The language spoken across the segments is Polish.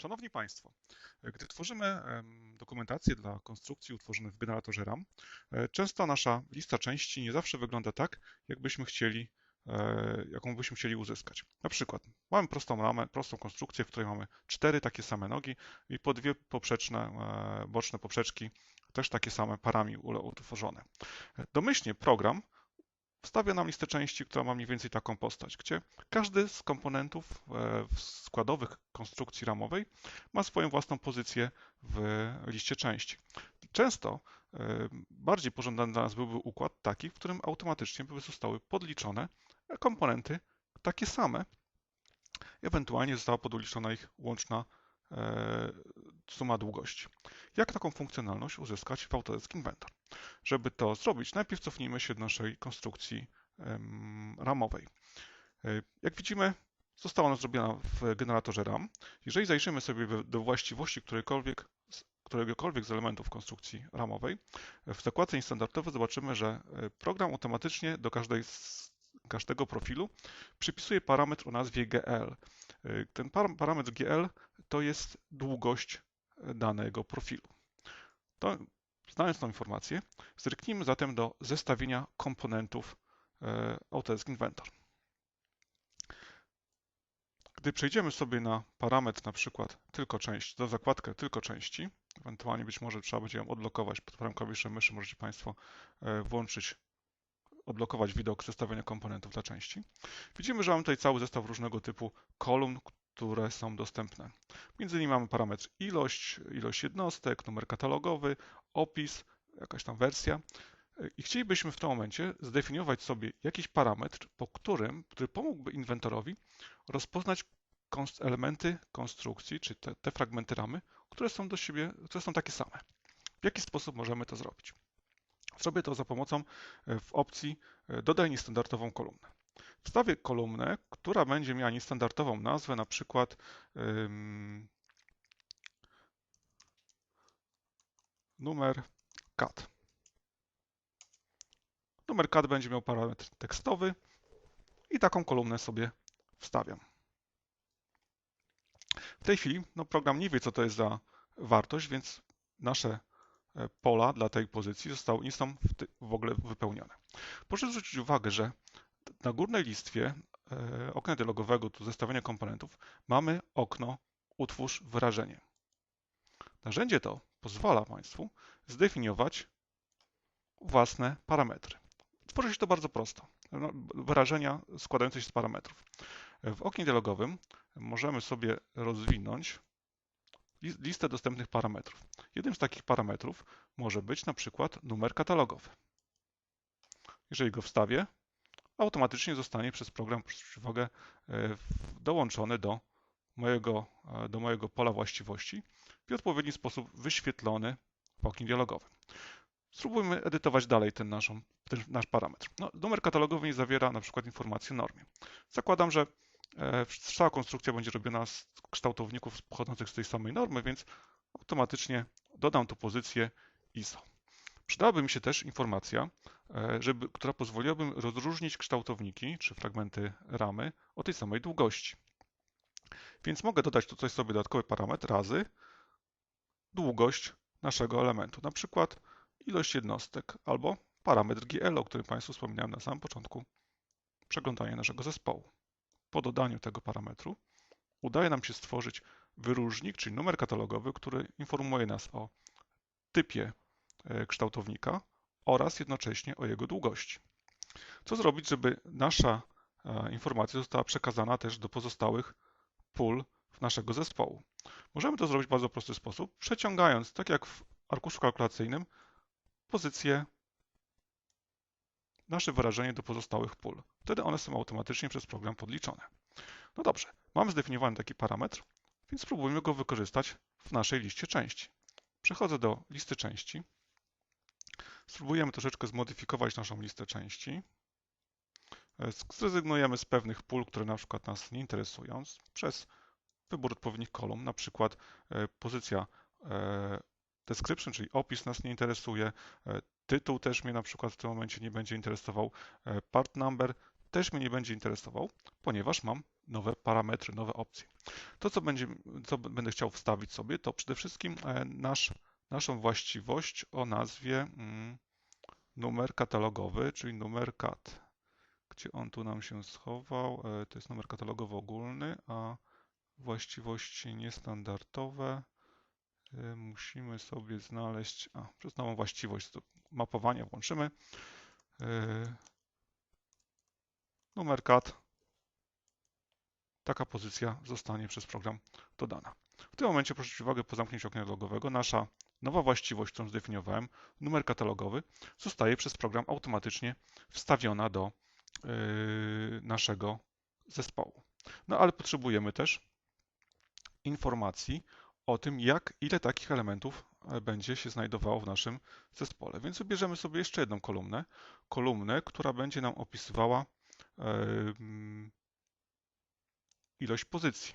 Szanowni Państwo, gdy tworzymy dokumentację dla konstrukcji utworzonych w generatorze RAM, e, często nasza lista części nie zawsze wygląda tak, jakbyśmy chcieli, e, jaką byśmy chcieli uzyskać. Na przykład mamy prostą ramę, prostą konstrukcję, w której mamy cztery takie same nogi i po dwie poprzeczne, e, boczne poprzeczki, też takie same parami utworzone. Domyślnie program wstawia nam listę części, która ma mniej więcej taką postać, gdzie każdy z komponentów e, składowych konstrukcji ramowej ma swoją własną pozycję w liście części. Często e, bardziej pożądany dla nas byłby układ taki, w którym automatycznie by zostały podliczone komponenty takie same, ewentualnie została podliczona ich łączna suma długości. Jak taką funkcjonalność uzyskać w Autodesk Inventor? Żeby to zrobić, najpierw cofnijmy się do naszej konstrukcji ramowej. E, Jak widzimy, została ona zrobiona w generatorze RAM. Jeżeli zajrzymy sobie do właściwości którejkolwiek, któregokolwiek z elementów konstrukcji ramowej, w zakładce niestandardowe zobaczymy, że e, program automatycznie do każdej z, każdego profilu przypisuje parametr o nazwie GL. Ten par- parametr GL to jest długość e, danego profilu. To, znając tą informację, zerknijmy zatem do zestawienia komponentów e, Autodesk Inventor. Gdy przejdziemy sobie na parametr na przykład tylko część, do zakładkę tylko części, ewentualnie być może trzeba będzie ją odblokować pod prawym klawiszem myszy, możecie Państwo e, włączyć, odblokować widok zestawienia komponentów dla części. Widzimy, że mamy tutaj cały zestaw różnego typu kolumn, które są dostępne. Między innymi mamy parametr ilość, ilość jednostek, numer katalogowy, opis, jakaś tam wersja. I chcielibyśmy w tym momencie zdefiniować sobie jakiś parametr, po którym, który pomógłby inwentorowi rozpoznać elementy konstrukcji, czy te, te fragmenty ramy, które są do siebie, które są takie same. W jaki sposób możemy to zrobić? Zrobię to za pomocą e, w opcji e, dodaj niestandardową kolumnę. Wstawię kolumnę, która będzie miała niestandardową nazwę, na przykład numer cat. Numer cat będzie miał parametr tekstowy i taką kolumnę sobie wstawiam. W tej chwili no, program nie wie, co to jest za wartość, więc nasze pola dla tej pozycji zostały, nie są w, ogóle wypełnione. Proszę zwrócić uwagę, że na górnej listwie e, okna dialogowego, tu zestawienia komponentów, mamy okno utwórz wyrażenie. Narzędzie to pozwala Państwu zdefiniować własne parametry. Tworzy się to bardzo prosto. No, Wyrażenia składające się z parametrów. W oknie dialogowym możemy sobie rozwinąć listę dostępnych parametrów. Jednym z takich parametrów może być na przykład numer katalogowy. Jeżeli go wstawię, automatycznie zostanie przez program, zwrócić uwagę, e, dołączony do mojego, e, do mojego pola właściwości i w odpowiedni sposób wyświetlony w oknie dialogowym. Spróbujmy edytować dalej ten, naszą, ten nasz parametr. No, numer katalogowy nie zawiera na przykład informacji o normie. Zakładam, że cała konstrukcja będzie robiona z kształtowników pochodzących z tej samej normy, więc automatycznie dodam tu pozycję ISO. Przydałaby mi się też informacja, e, żeby, która pozwoliłaby rozróżnić kształtowniki czy fragmenty ramy o tej samej długości. Więc mogę dodać tutaj sobie dodatkowy parametr razy długość naszego elementu, na przykład ilość jednostek albo parametr GL, o którym Państwu wspominałem na samym początku przeglądania naszego zespołu. Po dodaniu tego parametru udaje nam się stworzyć wyróżnik, czyli numer katalogowy, który informuje nas o typie e, kształtownika oraz jednocześnie o jego długości. Co zrobić, żeby nasza e, informacja została przekazana też do pozostałych pól naszego zespołu? Możemy to zrobić w bardzo prosty sposób, przeciągając, tak jak w arkuszu kalkulacyjnym, pozycję, nasze wyrażenie do pozostałych pól. Wtedy one są automatycznie przez program podliczone. No dobrze, mamy zdefiniowany taki parametr, więc spróbujmy go wykorzystać w naszej liście części. Przechodzę do listy części. Spróbujemy troszeczkę zmodyfikować naszą listę części. E, Zrezygnujemy z pewnych pól, które na przykład nas nie interesują, przez wybór odpowiednich kolumn, na przykład e, pozycja e, description, czyli opis nas nie interesuje, tytuł też mnie na przykład w tym momencie nie będzie interesował, e, part number też mnie nie będzie interesował, ponieważ mam nowe parametry, nowe opcje. To, co, będzie, co będę chciał wstawić sobie, to przede wszystkim e, nasz, naszą właściwość o nazwie mm, numer katalogowy, czyli numer kat. Gdzie on tu nam się schował? E, to jest numer katalogowy ogólny, a właściwości niestandardowe musimy sobie znaleźć, a przez nową właściwość mapowania włączymy numer kat, taka pozycja zostanie przez program dodana. W tym momencie proszę uwagę, po zamknięciu okna logowego nasza nowa właściwość, którą zdefiniowałem, numer katalogowy, zostaje przez program automatycznie wstawiona do yy, naszego zespołu. No ale potrzebujemy też informacji o tym, jak ile takich elementów e, będzie się znajdowało w naszym zespole. Więc wybierzemy sobie jeszcze jedną kolumnę, kolumnę, która będzie nam opisywała ilość pozycji.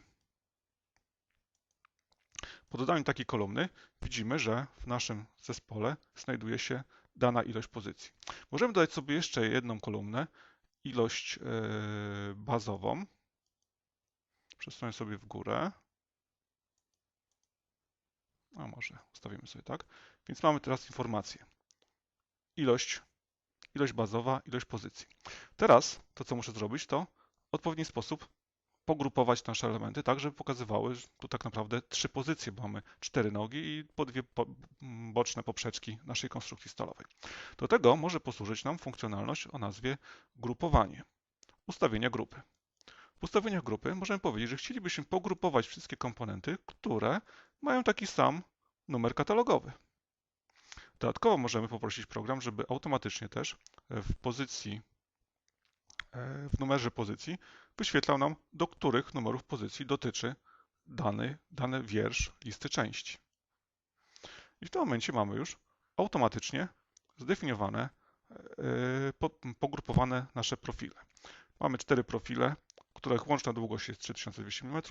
Po dodaniu takiej kolumny widzimy, że w naszym zespole znajduje się dana ilość pozycji. Możemy dodać sobie jeszcze jedną kolumnę, ilość e, bazową. Przesunę sobie w górę. A może ustawimy sobie tak. Więc mamy teraz informację. Ilość ilość bazowa, ilość pozycji. Teraz to, co muszę zrobić, to w odpowiedni sposób pogrupować nasze elementy tak, żeby pokazywały, tu tak naprawdę trzy pozycje, bo mamy cztery nogi i po dwie boczne poprzeczki naszej konstrukcji stalowej. Do tego może posłużyć nam funkcjonalność o nazwie grupowanie, ustawienia grupy. W ustawieniach grupy możemy powiedzieć, że chcielibyśmy pogrupować wszystkie komponenty, które mają taki sam numer katalogowy. Dodatkowo możemy poprosić program, żeby automatycznie też w pozycji, e, w numerze pozycji wyświetlał nam, do których numerów pozycji dotyczy dany, dany wiersz listy części. I w tym momencie mamy już automatycznie zdefiniowane, e, pogrupowane nasze profile. Mamy cztery profile, których łączna długość jest 3200 mm.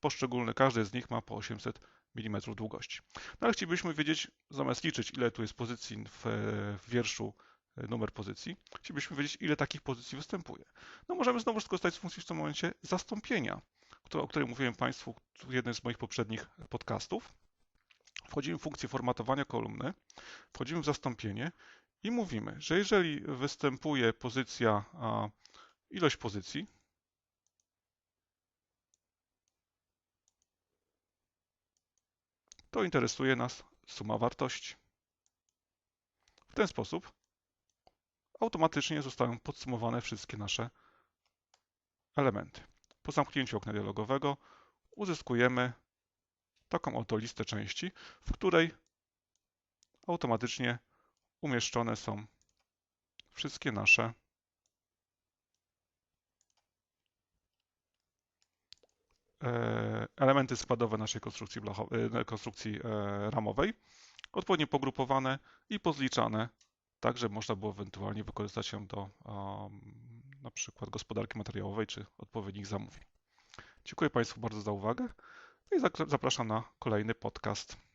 Poszczególny, każdy z nich ma po 800 mm długości. No ale chcielibyśmy wiedzieć, zamiast liczyć, ile tu jest pozycji w, w wierszu, e, numer pozycji, chcielibyśmy wiedzieć, ile takich pozycji występuje. No możemy znowu skorzystać z funkcji w tym momencie zastąpienia, o której mówiłem Państwu w jednym z moich poprzednich podcastów. Wchodzimy w funkcję formatowania kolumny, wchodzimy w zastąpienie i mówimy, że jeżeli występuje pozycja, ilość pozycji, to interesuje nas suma wartości. W ten sposób automatycznie zostają podsumowane wszystkie nasze elementy. Po zamknięciu okna dialogowego uzyskujemy taką oto listę części, w której automatycznie umieszczone są wszystkie nasze elementy składowe naszej konstrukcji, e, konstrukcji e, ramowej, odpowiednio pogrupowane i pozliczane, tak żeby można było ewentualnie wykorzystać ją do na przykład gospodarki materiałowej czy odpowiednich zamówień. Dziękuję Państwu bardzo za uwagę i zapraszam na kolejny podcast.